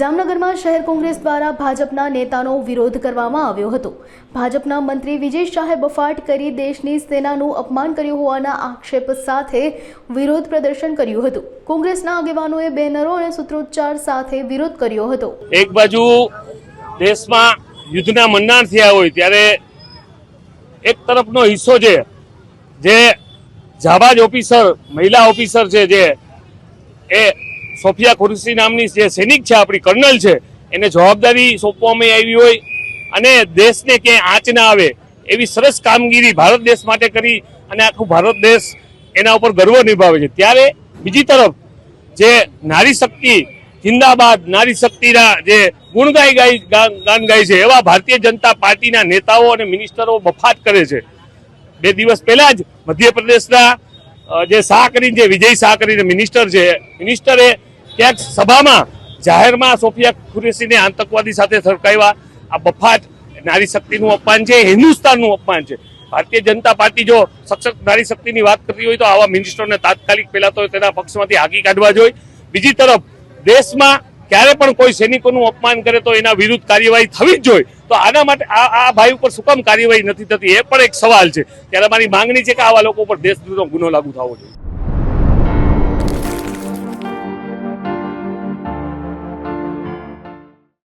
જામનગરમાં શહેર કોંગ્રેસ દ્વારા ભાજપના નેતાનો વિરોધ કરવામાં આવ્યો હતો. ભાજપના મંત્રી વિજય શાહે બફાટ કરી દેશની સેનાનું અપમાન કર્યું હોવાના આક્ષેપ સાથે વિરોધ પ્રદર્શન કર્યું હતું. કોંગ્રેસના આગેવાનોએ બેનરો અને સૂત્રોચ્ચાર સાથે વિરોધ કર્યો હતો. એક બાજુ દેશમાં યુદ્ધના મંડાણ થયા હોય ત્યારે એક તરફનો હિસ્સો છે, જે જાબાજ ઓફિસર, મહિલા ઓફિસર છે જે, એ સોફિયા ખુરશી નામની જે સૈનિક છે, આપણી કર્નલ છે, એને જવાબદારી સોંપવામાં આવી હોય અને દેશને ક્યાંય આંચ ના આવે એવી સરસ કામગીરી ભારત દેશ માટે કરી અને આખું ભારત દેશ એના ઉપર ગર્વ નિભાવે છે. ત્યારે બીજી તરફ જે નારી શક્તિ, જિંદાબાદ નારી શક્તિના જે ગુણ ગાઈ ગાઈ ગાન ગાય છે, એવા ભારતીય જનતા પાર્ટીના નેતાઓ અને મિનિસ્ટરો બફાટ કરે છે. બે દિવસ પહેલા જ મધ્યપ્રદેશના જે શાહ કરીને જે વિજય શાહ કરીને મિનિસ્ટર છે મિનિસ્ટરે ક્યાંક સભામાં જાહેરમાં સોફિયા કુરેશીને આતંકવાદી સાથે સરકાવ્યા. આ બફાટ નારી શક્તિનું અપમાન છે, હિન્દુસ્તાનનું અપમાન છે. ભારતીય જનતા પાર્ટી જો સશક્ત નારી શક્તિની વાત કરતી હોય તો આવા મિનિસ્ટરને તાત્કાલિક પહેલા તો તેના પક્ષમાંથી હાકી કાઢવા જોઈએ. બીજી તરફ, દેશમાં ક્યારે પણ કોઈ સૈનિકોનું અપમાન કરે તો એના વિરુદ્ધ કાર્યવાહી થવી જ જોઈએ. તો આના માટે આ આ ભાઈ ઉપર શું કામ કાર્યવાહી નથી થતી? એ પણ એક સવાલ છે. ત્યારે મારી માંગણી છે કે આવા લોકો ઉપર દેશદ્રોહનો ગુનો લાગુ થવો જોઈએ.